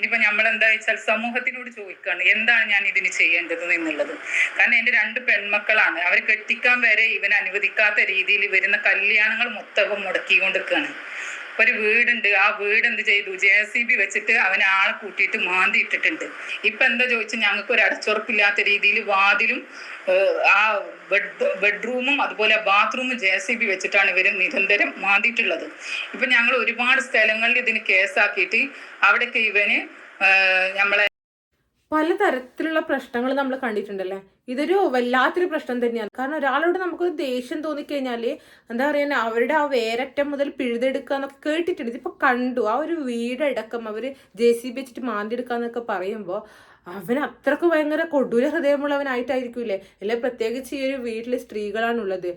ഇനിയിപ്പോ നമ്മൾ എന്താ വെച്ചാൽ സമൂഹത്തിനോട് ചോദിക്കുകയാണ് എന്താണ് ഞാൻ ഇതിന് ചെയ്യേണ്ടത് എന്നുള്ളത്. കാരണം എന്റെ രണ്ട് പെൺമക്കളാണ് അവരെ കെട്ടിക്കാൻ വരെ ഇവൻ അനുവദിക്കാത്ത രീതിയിൽ വരുന്ന കല്യാണങ്ങൾ മൊത്തവും മുടക്കിക്കൊണ്ടിരിക്കുകയാണ്. ഒരു വീടുണ്ട്. ആ വീട് എന്ത് ചെയ്തു? ജെ സി ബി വെച്ചിട്ട് അവനെ ആളെ കൂട്ടിയിട്ട് മാന്തി ഇട്ടിട്ടുണ്ട്. ഇപ്പൊ എന്താ ചോദിച്ചാൽ ഞങ്ങൾക്ക് ഒരു അടച്ചുറപ്പില്ലാത്ത രീതിയിൽ വാതിലും ആ ബെഡ് ബെഡ്റൂമും അതുപോലെ ബാത്റൂമും ജെ സി ബി വെച്ചിട്ടാണ് ഇവർ നിരന്തരം മാന്തിയിട്ടുള്ളത്. ഇപ്പൊ ഞങ്ങൾ ഒരുപാട് സ്ഥലങ്ങളിൽ ഇതിന് കേസാക്കിയിട്ട് അവിടെയൊക്കെ ഇവന് നമ്മളെ പലതരത്തിലുള്ള പ്രശ്നങ്ങൾ നമ്മൾ കണ്ടിട്ടുണ്ടല്ലേ? ഇതൊരു വല്ലാത്തൊരു പ്രശ്നം തന്നെയാണ്. കാരണം ഒരാളോട് നമുക്കൊരു ദേഷ്യം തോന്നിക്കഴിഞ്ഞാൽ എന്താ പറയുക അവരുടെ ആ വേരറ്റം മുതൽ പിഴുതെടുക്കുക എന്നൊക്കെ കേട്ടിട്ടുണ്ട്. ഇതിപ്പോൾ കണ്ടു. ആ ഒരു വീടടക്കം അവർ ജെ സി ബി വെച്ചിട്ട് മാന്തിയെടുക്കുക എന്നൊക്കെ പറയുമ്പോൾ അവൻ അത്രയ്ക്ക് ഭയങ്കര കൊടൂര ഹൃദയമുള്ളവനായിട്ടായിരിക്കൂലേ അല്ലെ പ്രത്യേകിച്ച് ഈ ഒരു വീട്ടിൽ സ്ത്രീകളാണുള്ളത്.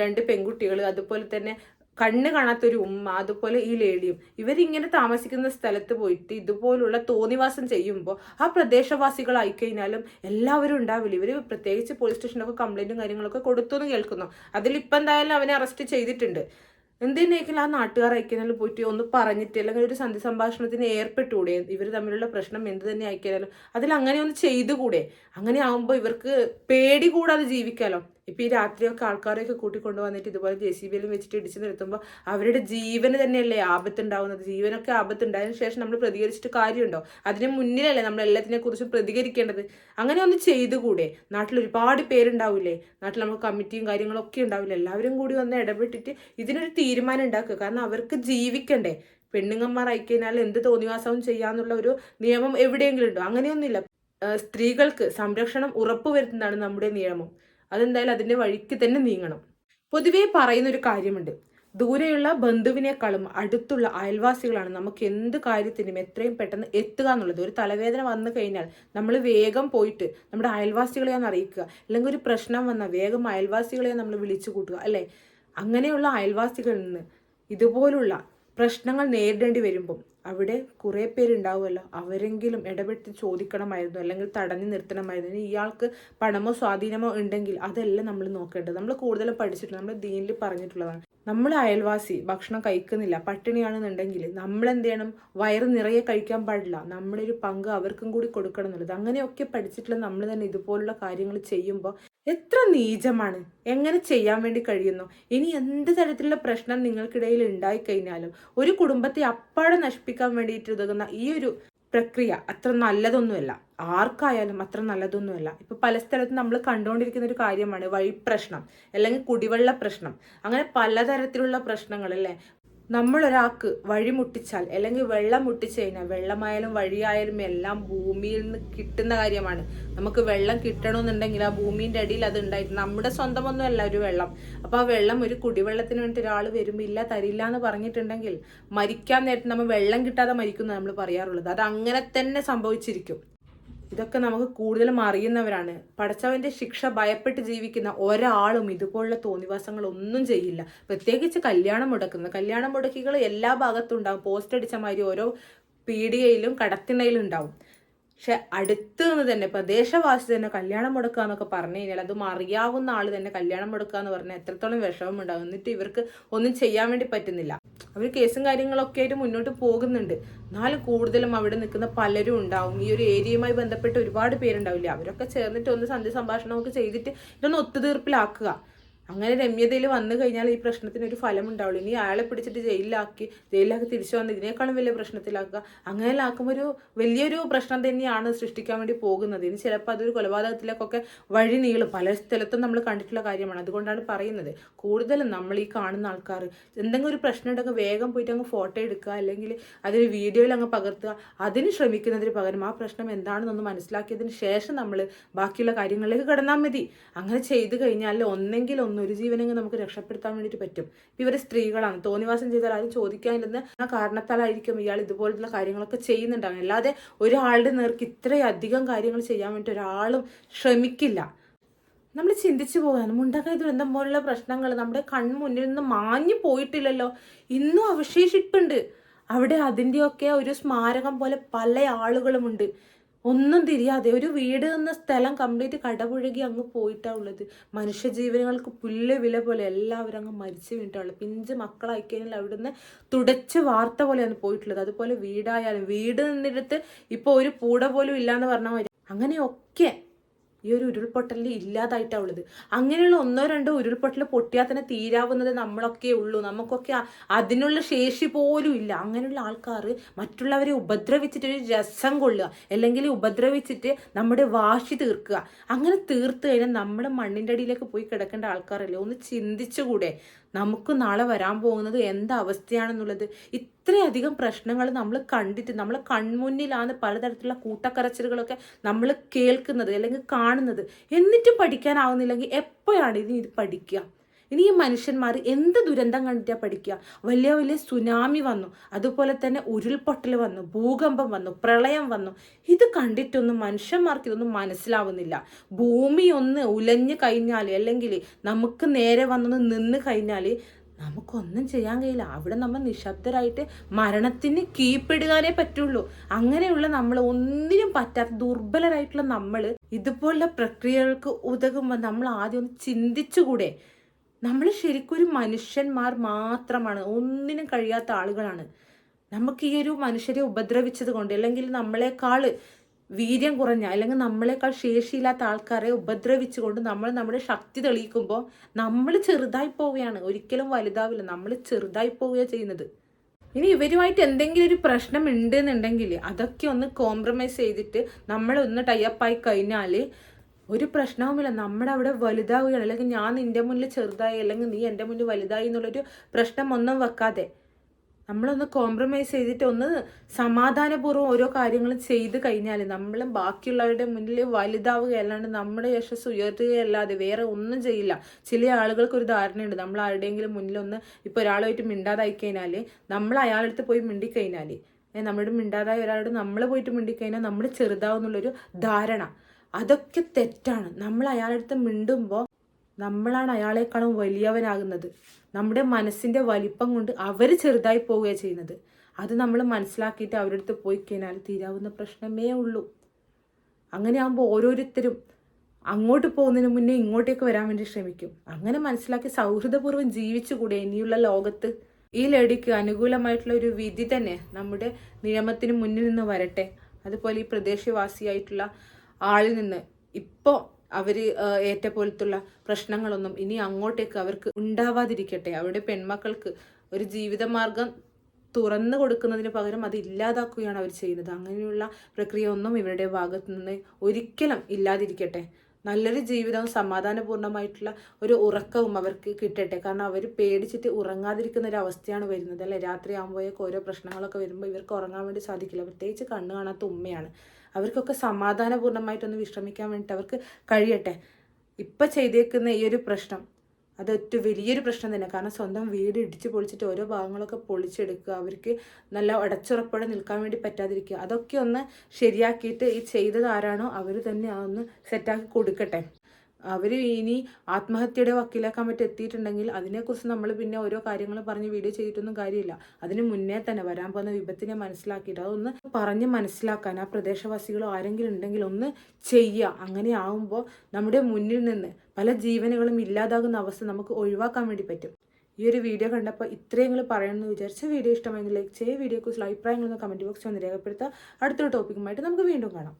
രണ്ട് പെൺകുട്ടികൾ അതുപോലെ തന്നെ കണ്ണ് കാണാത്തൊരു ഉമ്മ അതുപോലെ ഈ ലേഡിയും ഇവരിങ്ങനെ താമസിക്കുന്ന സ്ഥലത്ത് പോയിട്ട് ഇതുപോലുള്ള തോന്നിവാസം ചെയ്യുമ്പോൾ ആ പ്രദേശവാസികളായി കഴിഞ്ഞാലും എല്ലാവരും ഉണ്ടാവില്ല? ഇവർ പ്രത്യേകിച്ച് പോലീസ് സ്റ്റേഷനൊക്കെ കംപ്ലൈന്റും കാര്യങ്ങളൊക്കെ കൊടുത്തു എന്ന് കേൾക്കുന്നു. അതിലിപ്പോൾ എന്തായാലും അവനെ അറസ്റ്റ് ചെയ്തിട്ടുണ്ട്. എന്തിനേക്കും ആ നാട്ടുകാർ അയക്കാനും പോയിട്ട് ഒന്ന് പറഞ്ഞിട്ട് അല്ലെങ്കിൽ ഒരു സന്ധി സംഭാഷണത്തിന് ഏർപ്പെട്ടുകൂടെ? ഇവർ തമ്മിലുള്ള പ്രശ്നം എന്ത് തന്നെ അയക്കാനും അതിൽ അങ്ങനെ ഒന്ന് ചെയ്തുകൂടെ? അങ്ങനെ ആകുമ്പോൾ ഇവർക്ക് പേടി കൂടാതെ ജീവിക്കാലോ? ഇപ്പം ഈ രാത്രിയൊക്കെ ആൾക്കാരെയൊക്കെ കൂട്ടിക്കൊണ്ടു വന്നിട്ട് ഇതുപോലെ ജെ സി ബിയിലും വെച്ചിട്ട് ഇടിച്ചു നിർത്തുമ്പോൾ അവരുടെ ജീവന് തന്നെയല്ലേ ആപത്തുണ്ടാവുന്നത്. ജീവനൊക്കെ ആപത്തുണ്ടായതിനു ശേഷം നമ്മൾ പ്രതികരിച്ചിട്ട് കാര്യമുണ്ടോ? അതിന് മുന്നിലല്ലേ നമ്മൾ എല്ലാത്തിനെ കുറിച്ചും പ്രതികരിക്കേണ്ടത്? അങ്ങനെ ഒന്ന് ചെയ്തുകൂടെ? നാട്ടിൽ ഒരുപാട് പേരുണ്ടാവില്ലേ നാട്ടിൽ നമുക്ക് കമ്മിറ്റിയും കാര്യങ്ങളൊക്കെ ഉണ്ടാവില്ല? എല്ലാവരും കൂടി ഒന്ന് ഇടപെട്ടിട്ട് ഇതിനൊരു തീരുമാനം ഉണ്ടാക്കുക. കാരണം അവർക്ക് ജീവിക്കണ്ടേ? പെണ്ണുങ്ങന്മാർ ആയിക്കഴിഞ്ഞാൽ എന്ത് തോന്നിവാസവും ചെയ്യാന്നുള്ള ഒരു നിയമം എവിടെയെങ്കിലും ഉണ്ടോ? അങ്ങനെയൊന്നുമില്ല. സ്ത്രീകൾക്ക് സംരക്ഷണം ഉറപ്പുവരുത്തുന്നതാണ് നമ്മുടെ നിയമം. അതെന്തായാലും അതിന്റെ വഴിക്ക് തന്നെ നീങ്ങണം. പൊതുവേ പറയുന്ന ഒരു കാര്യമുണ്ട്. ദൂരെയുള്ള ബന്ധുവിനേക്കാളും അടുത്തുള്ള അയൽവാസികളാണ് നമുക്ക് എന്ത് കാര്യത്തിനും എത്രയും പെട്ടെന്ന് എത്തുക എന്നുള്ളത്. ഒരു തലവേദന വന്നു കഴിഞ്ഞാൽ നമ്മൾ വേഗം പോയിട്ട് നമ്മുടെ അയൽവാസികളെ ഒന്ന് അറിയിക്കുക. അല്ലെങ്കിൽ ഒരു പ്രശ്നം വന്നാൽ വേഗം അയൽവാസികളെ നമ്മൾ വിളിച്ചു കൂട്ടുക. അല്ലേ? അങ്ങനെയുള്ള അയൽവാസികളിൽ നിന്ന് ഇതുപോലുള്ള പ്രശ്നങ്ങൾ നേരിടേണ്ടി വരുമ്പം അവിടെ കുറേ പേരുണ്ടാവുമല്ലോ. അവരെങ്കിലും ഇടപെട്ട് ചോദിക്കണമായിരുന്നു അല്ലെങ്കിൽ തടഞ്ഞു നിർത്തണമായിരുന്നു. ഇയാൾക്ക് പണമോ സ്വാധീനമോ ഉണ്ടെങ്കിൽ അതെല്ലാം നമ്മൾ നോക്കേണ്ടത്. നമ്മൾ കൂടുതലും പഠിച്ചിട്ടുണ്ട് നമ്മൾ ദീനിൽ പറഞ്ഞിട്ടുള്ളതാണ്. നമ്മൾ അയൽവാസി ഭക്ഷണം കഴിക്കുന്നില്ല പട്ടിണിയാണെന്നുണ്ടെങ്കിൽ നമ്മൾ എന്ത് ചെയ്യണം? വയറ് നിറയെ കഴിക്കാൻ പാടില്ല. നമ്മുടെ ഒരു പങ്ക് അവർക്കും കൂടി കൊടുക്കണം എന്നുള്ളത്. അങ്ങനെയൊക്കെ പഠിച്ചിട്ടുള്ള നമ്മൾ തന്നെ ഇതുപോലുള്ള കാര്യങ്ങൾ ചെയ്യുമ്പോൾ എത്ര നീചമാണ്. എങ്ങനെ ചെയ്യാൻ വേണ്ടി കഴിയുന്നു? ഇനി എന്ത് തരത്തിലുള്ള പ്രശ്നം നിങ്ങൾക്കിടയിൽ ഉണ്ടായിക്കഴിഞ്ഞാലും ഒരു കുടുംബത്തെ അപ്പാടെ നശിപ്പിക്കാൻ വേണ്ടിയിട്ട് ഉതകുന്ന ഈ ഒരു പ്രക്രിയ അത്ര നല്ലതൊന്നുമല്ല. ആർക്കായാലും അത്ര നല്ലതൊന്നുമല്ല. ഇപ്പൊ പല സ്ഥലത്തും നമ്മൾ കണ്ടുകൊണ്ടിരിക്കുന്ന ഒരു കാര്യമാണ് വഴി പ്രശ്നം അല്ലെങ്കിൽ കുടിവെള്ള പ്രശ്നം. അങ്ങനെ പലതരത്തിലുള്ള പ്രശ്നങ്ങൾ അല്ലേ? നമ്മൾ ഒരാൾക്ക് വഴി മുട്ടിച്ചാൽ അല്ലെങ്കിൽ വെള്ളം മുട്ടിച്ചു കഴിഞ്ഞാൽ വെള്ളമായാലും വഴിയായാലും എല്ലാം ഭൂമിയിൽ നിന്ന് കിട്ടുന്ന കാര്യമാണ്. നമുക്ക് വെള്ളം കിട്ടണമെന്നുണ്ടെങ്കിൽ ആ ഭൂമിന്റെ അടിയിൽ അത് ഉണ്ടായിട്ട് നമ്മുടെ സ്വന്തമൊന്നും അല്ല ഒരു വെള്ളം. അപ്പൊ ആ വെള്ളം ഒരു കുടിവെള്ളത്തിന് വേണ്ടി ഒരാൾ വരുമ്പോൾ ഇല്ല തരില്ല എന്ന് പറഞ്ഞിട്ടുണ്ടെങ്കിൽ മരിക്കാൻ നേരത്ത് നമ്മൾ വെള്ളം കിട്ടാതെ മരിക്കുന്ന നമ്മൾ പറയാറുള്ളത്. അത് അങ്ങനെ തന്നെ സംഭവിച്ചിരിക്കും. ഇതൊക്കെ നമുക്ക് കൂടുതലും അറിയുന്നവരാണ്. പടച്ചവന്റെ ശിക്ഷ ഭയപ്പെട്ട് ജീവിക്കുന്ന ഒരാളും ഇതുപോലുള്ള തോന്നിവാസങ്ങൾ ഒന്നും ചെയ്യില്ല. പ്രത്യേകിച്ച് കല്യാണം മുടക്കുന്ന കല്യാണം മുടക്കികൾ എല്ലാ ഭാഗത്തും ഉണ്ടാവും. പോസ്റ്റ് അടിച്ച മാതിരി ഓരോ പീഡിയയിലും കടത്തിണയിലും ഉണ്ടാവും പക്ഷെ അടുത്ത് നിന്ന് തന്നെ പ്രദേശവാസി തന്നെ കല്യാണം മുടക്കുക എന്നൊക്കെ പറഞ്ഞു കഴിഞ്ഞാൽ അതും അറിയാവുന്ന ആൾ തന്നെ കല്യാണം മുടക്കുക എന്ന് പറഞ്ഞാൽ എത്രത്തോളം വിഷമം ഉണ്ടാകും എന്നിട്ട് ഇവർക്ക് ഒന്നും ചെയ്യാൻ വേണ്ടി പറ്റുന്നില്ല. അവർ കേസും കാര്യങ്ങളൊക്കെ ആയിട്ട് മുന്നോട്ട് പോകുന്നുണ്ട്. എന്നാലും കൂടുതലും അവിടെ നിൽക്കുന്ന പലരും ഉണ്ടാവും. ഈ ഒരു ഏരിയയുമായി ബന്ധപ്പെട്ട് ഒരുപാട് പേരുണ്ടാവില്ല? അവരൊക്കെ ചേർന്നിട്ട് ഒന്ന് സന്ധി സംഭാഷണമൊക്കെ ചെയ്തിട്ട് ഇതൊന്ന് ഒത്തുതീർപ്പിലാക്കുക. അങ്ങനെ രമ്യതയിൽ വന്നു കഴിഞ്ഞാൽ ഈ പ്രശ്നത്തിന് ഒരു ഫലം ഉണ്ടാവുള്ളൂ ഇനി അയാളെ പിടിച്ചിട്ട് ജയിലിലാക്കി ജയിലിലാക്കി തിരിച്ചു വന്ന് ഇതിനേക്കാളും വലിയ പ്രശ്നത്തിലാക്കുക. അങ്ങനെ ആക്കുമ്പോൾ ഒരു വലിയൊരു പ്രശ്നം തന്നെയാണ് സൃഷ്ടിക്കാൻ വേണ്ടി പോകുന്നത്. ഇനി ചിലപ്പോൾ അതൊരു കൊലപാതകത്തിലേക്കൊക്കെ വഴി നീളും. പല സ്ഥലത്തും നമ്മൾ കണ്ടിട്ടുള്ള കാര്യമാണ്. അതുകൊണ്ടാണ് പറയുന്നത്. കൂടുതലും നമ്മൾ ഈ കാണുന്ന ആൾക്കാർ എന്തെങ്കിലും ഒരു പ്രശ്നം ഉണ്ടെങ്കിൽ വേഗം പോയിട്ട് അങ്ങ് ഫോട്ടോ എടുക്കുക അല്ലെങ്കിൽ അതൊരു വീഡിയോയിൽ അങ്ങ് പകർത്തുക. അതിന് ശ്രമിക്കുന്നതിന് പകരം ആ പ്രശ്നം എന്താണെന്നൊന്ന് മനസ്സിലാക്കിയതിന് ശേഷം നമ്മൾ ബാക്കിയുള്ള കാര്യങ്ങളിലേക്ക് കിടന്നാൽ മതി. അങ്ങനെ ചെയ്തു കഴിഞ്ഞാൽ ഒന്നെങ്കിൽ ഒന്ന് ഒരു ജീവനെങ്കിൽ നമുക്ക് രക്ഷപ്പെടുത്താൻ വേണ്ടിയിട്ട് പറ്റും. ഇവർ സ്ത്രീകളാണ്. തോന്നിവാസം ചെയ്താൽ ആരും ചോദിക്കാനില്ലെന്ന് ആ കാരണത്താലായിരിക്കും ഇയാൾ ഇതുപോലുള്ള കാര്യങ്ങളൊക്കെ ചെയ്യുന്നുണ്ടാകും അല്ലാതെ ഒരാളുടെ നേർക്ക് ഇത്രയധികം കാര്യങ്ങൾ ചെയ്യാൻ വേണ്ടി ഒരാളും ശ്രമിക്കില്ല. നമ്മൾ ചിന്തിച്ചു പോകാനും മുണ്ടക്കൈ ദുരന്തം പോലുള്ള പ്രശ്നങ്ങൾ നമ്മുടെ കൺമുന്നിൽ നിന്ന് മാഞ്ഞു പോയിട്ടില്ലല്ലോ. ഇന്നും അവശേഷിപ്പുണ്ട്. അവിടെ അതിന്റെയൊക്കെ ഒരു സ്മാരകം പോലെ പല ആളുകളുമുണ്ട്. ഒന്നും തിരിയാതെ ഒരു വീട് എന്ന സ്ഥലം കംപ്ലീറ്റ് കടപുഴകി അങ്ങ് പോയിട്ടാണ് ഉള്ളത്. മനുഷ്യജീവനുകൾക്ക് പുല്ല് വില പോലെ എല്ലാവരും അങ്ങ് മരിച്ചു വീണിട്ടുള്ളത് പിഞ്ച് മക്കളായി കഴിഞ്ഞാൽ അവിടുന്ന് തുടച്ച് വാർത്ത പോലെയാണ് പോയിട്ടുള്ളത്. അതുപോലെ വീടായാലും വീട് നിന്നിടത്ത് ഇപ്പോൾ ഒരു പൂട പോലും ഇല്ലാന്ന് പറഞ്ഞാൽ അങ്ങനെയൊക്കെ ഈ ഒരു ഉരുൾപൊട്ടലിൽ ഇല്ലാതായിട്ടാണ് ഉള്ളത്. അങ്ങനെയുള്ള ഒന്നോ രണ്ടോ ഉരുൾപൊട്ടൽ പൊട്ടിയാൽ തന്നെ തീരാവുന്നത് നമ്മളൊക്കെ ഉള്ളൂ. നമുക്കൊക്കെ അതിനുള്ള ശേഷി പോലും ഇല്ല. അങ്ങനെയുള്ള ആൾക്കാർ മറ്റുള്ളവരെ ഉപദ്രവിച്ചിട്ട് ഒരു രസം കൊള്ളുക. അല്ലെങ്കിൽ ഉപദ്രവിച്ചിട്ട് നമ്മുടെ വാശി തീർക്കുക. അങ്ങനെ തീർത്ത് കഴിഞ്ഞാൽ നമ്മുടെ മണ്ണിന്റെ അടിയിലേക്ക് പോയി കിടക്കേണ്ട ആൾക്കാരല്ലേ? ഒന്ന് ചിന്തിച്ചുകൂടെ. നമുക്ക് നാളെ വരാൻ പോകുന്നത് എന്ത് അവസ്ഥയാണെന്നുള്ളത്. ഇത്രയധികം പ്രശ്നങ്ങൾ നമ്മൾ കണ്ടിട്ട് നമ്മൾ കൺമുന്നിലാണ് പലതരത്തിലുള്ള കൂട്ടക്കരച്ചിലുകളൊക്കെ നമ്മൾ കേൾക്കുന്നത് അല്ലെങ്കിൽ കാണുന്നത്. എന്നിട്ടും പഠിക്കാനാവുന്നില്ലെങ്കിൽ എപ്പോഴാണ് ഇനി ഇത് പഠിക്കുക? ഇനി ഈ മനുഷ്യന്മാർ എന്ത് ദുരന്തം കണ്ടിട്ടാ പഠിക്കുക? വലിയ വലിയ സുനാമി വന്നു. അതുപോലെ തന്നെ ഉരുൾപൊട്ടൽ വന്നു ഭൂകമ്പം വന്നു പ്രളയം വന്നു. ഇത് കണ്ടിട്ടൊന്നും മനുഷ്യന്മാർക്ക് ഇതൊന്നും മനസ്സിലാവുന്നില്ല. ഭൂമി ഒന്ന് ഉലഞ്ഞു കഴിഞ്ഞാൽ അല്ലെങ്കിൽ നമുക്ക് നേരെ വന്നൊന്ന് നിന്ന് കഴിഞ്ഞാൽ നമുക്കൊന്നും ചെയ്യാൻ കഴിയില്ല. അവിടെ നമ്മൾ നിശബ്ദരായിട്ട് മരണത്തിന് കീഴ്പ്പെടുകാനേ പറ്റുള്ളൂ. അങ്ങനെയുള്ള നമ്മൾ ഒന്നിനും പറ്റാത്ത ദുർബലരായിട്ടുള്ള നമ്മൾ ഇതുപോലുള്ള പ്രക്രിയകൾക്ക് ഉതകുമ്പോൾ നമ്മൾ ആദ്യം ഒന്ന് ചിന്തിച്ചുകൂടെ? നമ്മൾ ശരിക്കും ഒരു മനുഷ്യന്മാർ മാത്രമാണ് ഒന്നിനും കഴിയാത്ത ആളുകളാണ്. നമുക്ക് ഈ ഒരു മനുഷ്യരെ ഉപദ്രവിച്ചത് കൊണ്ട് അല്ലെങ്കിൽ നമ്മളെക്കാൾ വീര്യം കുറഞ്ഞ അല്ലെങ്കിൽ നമ്മളെക്കാൾ ശേഷിയില്ലാത്ത ആൾക്കാരെ ഉപദ്രവിച്ചുകൊണ്ട് നമ്മൾ നമ്മുടെ ശക്തി തെളിയിക്കുമ്പോൾ നമ്മൾ ചെറുതായി പോവുകയാണ്. ഒരിക്കലും വലുതാവില്ല. നമ്മൾ ചെറുതായി പോവുകയാണ് ചെയ്യുന്നത്. ഇനി ഇവരുമായിട്ട് എന്തെങ്കിലും ഒരു പ്രശ്നം ഉണ്ട് എന്നുണ്ടെങ്കിൽ അതൊക്കെ ഒന്ന് കോംപ്രമൈസ് ചെയ്തിട്ട് നമ്മളൊന്ന് ആയി കഴിഞ്ഞാൽ ഒരു പ്രശ്നവുമില്ല. നമ്മുടെ അവിടെ വലുതാവുകയാണ്. അല്ലെങ്കിൽ ഞാൻ നിന്റെ മുന്നിൽ ചെറുതായി അല്ലെങ്കിൽ നീ എന്റെ മുന്നിൽ വലുതായി എന്നുള്ളൊരു പ്രശ്നം ഒന്നും വെക്കാതെ നമ്മളൊന്ന് കോംപ്രമൈസ് ചെയ്തിട്ട് ഒന്ന് സമാധാനപൂർവം ഓരോ കാര്യങ്ങളും ചെയ്ത് കഴിഞ്ഞാൽ നമ്മളും ബാക്കിയുള്ളവരുടെ മുന്നിൽ വലുതാവുകയല്ലാണ്ട് നമ്മുടെ യശസ് ഉയർത്തുകയല്ലാതെ വേറെ ഒന്നും ചെയ്യില്ല. ചില ആളുകൾക്ക് ഒരു ധാരണയുണ്ട്. നമ്മൾ ആരുടെയെങ്കിലും മുന്നിലൊന്ന് ഇപ്പോൾ ഒരാളുമായിട്ട് മിണ്ടാതായി കഴിഞ്ഞാൽ നമ്മൾ അയാളടുത്ത് പോയി മിണ്ടിക്കഴിഞ്ഞാൽ നമ്മുടെ മിണ്ടാതായ ഒരാളോട് നമ്മൾ പോയിട്ട് മിണ്ടിക്കഴിഞ്ഞാൽ നമ്മൾ ചെറുതാവുന്നുള്ളൊരു ധാരണ. അതൊക്കെ തെറ്റാണ്. നമ്മൾ അയാളടുത്ത് മിണ്ടുമ്പോൾ നമ്മളാണ് അയാളെക്കാളും വലിയവനാകുന്നത്. നമ്മുടെ മനസ്സിന്റെ വലിപ്പം കൊണ്ട് അവർ ചെറുതായി പോവുകയാണ് ചെയ്യുന്നത്. അത് നമ്മൾ മനസ്സിലാക്കിയിട്ട് അവരുടെ അടുത്ത് പോയി കഴിഞ്ഞാൽ തീരാവുന്ന പ്രശ്നമേ ഉള്ളൂ. അങ്ങനെ ആകുമ്പോൾ ഓരോരുത്തരും അങ്ങോട്ട് പോകുന്നതിന് മുന്നേ ഇങ്ങോട്ടേക്ക് വരാൻ വേണ്ടി ശ്രമിക്കും. അങ്ങനെ മനസ്സിലാക്കി സൗഹൃദപൂർവം ജീവിച്ചുകൂടെ ഇനിയുള്ള ലോകത്ത്. ഈ ലേഡിക്ക് അനുകൂലമായിട്ടുള്ള ഒരു വിധി തന്നെ നമ്മുടെ നിയമത്തിന് മുന്നിൽ നിന്ന് വരട്ടെ. അതുപോലെ ഈ പ്രദേശവാസിയായിട്ടുള്ള ആളിൽ നിന്ന്. ഇപ്പോൾ അവർ ഏറ്റ പോലത്തുള്ള പ്രശ്നങ്ങളൊന്നും ഇനി അങ്ങോട്ടേക്ക് അവർക്ക് ഉണ്ടാവാതിരിക്കട്ടെ. അവരുടെ പെൺമക്കൾക്ക് ഒരു ജീവിതമാർഗം തുറന്നു കൊടുക്കുന്നതിന് പകരം അത് ഇല്ലാതാക്കുകയാണ് അവർ ചെയ്യുന്നത്. അങ്ങനെയുള്ള പ്രക്രിയ ഒന്നും ഇവരുടെ ഭാഗത്തു നിന്ന് ഒരിക്കലും ഇല്ലാതിരിക്കട്ടെ. നല്ലൊരു ജീവിതവും സമാധാനപൂർണമായിട്ടുള്ള ഒരു ഉറക്കവും അവർക്ക് കിട്ടട്ടെ. കാരണം അവർ പേടിച്ചിട്ട് ഉറങ്ങാതിരിക്കുന്ന ഒരു അവസ്ഥയാണ് വരുന്നത് അല്ലെ? രാത്രി ആകുമ്പോഴേക്ക് ഓരോ പ്രശ്നങ്ങളൊക്കെ വരുമ്പോൾ ഇവർക്ക് ഉറങ്ങാൻ വേണ്ടി സാധിക്കില്ല. പ്രത്യേകിച്ച് കണ്ണ് കാണാത്ത ഉമ്മയാണ്. അവർക്കൊക്കെ സമാധാനപൂർണമായിട്ടൊന്ന് വിശ്രമിക്കാൻ വേണ്ടിയിട്ട് അവർക്ക് കഴിയട്ടെ. ഇപ്പം ചെയ്തേക്കുന്ന ഈ ഒരു പ്രശ്നം അതൊറ്റ വലിയൊരു പ്രശ്നം തന്നെ. കാരണം സ്വന്തം വീട് ഇടിച്ച് പൊളിച്ചിട്ട് ഓരോ ഭാഗങ്ങളൊക്കെ പൊളിച്ചെടുക്കുക അവർക്ക് നല്ല അടച്ചുറപ്പോടെ നിൽക്കാൻ വേണ്ടി പറ്റാതിരിക്കുക അതൊക്കെ ഒന്ന് ശരിയാക്കിയിട്ട് ഈ ചെയ്തത് ആരാണോ അവർ തന്നെ അതൊന്ന് സെറ്റാക്കി കൊടുക്കട്ടെ. അവർ ഇനി ആത്മഹത്യയുടെ വക്കീലാക്കാൻ പറ്റി എത്തിയിട്ടുണ്ടെങ്കിൽ അതിനെക്കുറിച്ച് നമ്മൾ പിന്നെ ഓരോ കാര്യങ്ങൾ പറഞ്ഞ് വീഡിയോ ചെയ്തിട്ടൊന്നും കാര്യമില്ല. അതിന് മുന്നേ തന്നെ വരാൻ പോകുന്ന വിപത്തിനെ മനസ്സിലാക്കിയിട്ട് അതൊന്ന് പറഞ്ഞ് മനസ്സിലാക്കാൻ ആ പ്രദേശവാസികളോ ആരെങ്കിലും ഉണ്ടെങ്കിൽ ഒന്ന് ചെയ്യുക. അങ്ങനെ ആവുമ്പോൾ നമ്മുടെ മുന്നിൽ നിന്ന് പല ജീവനുകളും ഇല്ലാതാകുന്ന അവസ്ഥ നമുക്ക് ഒഴിവാക്കാൻ വേണ്ടി പറ്റും. ഈ ഒരു വീഡിയോ കണ്ടപ്പോൾ ഇത്രയെങ്കിലും പറയണമെന്ന് വിചാരിച്ച വീഡിയോ ഇഷ്ടമായെങ്കിൽ ലൈക്ക് ചെയ്യുക. വീഡിയോക്കുറിച്ചുള്ള അഭിപ്രായങ്ങളൊന്ന് കമന്റ് ബോക്സിൽ ഒന്ന് രേഖപ്പെടുത്തുക. അടുത്തൊരു ടോപ്പിക്കുമായിട്ട് നമുക്ക് വീണ്ടും കാണാം.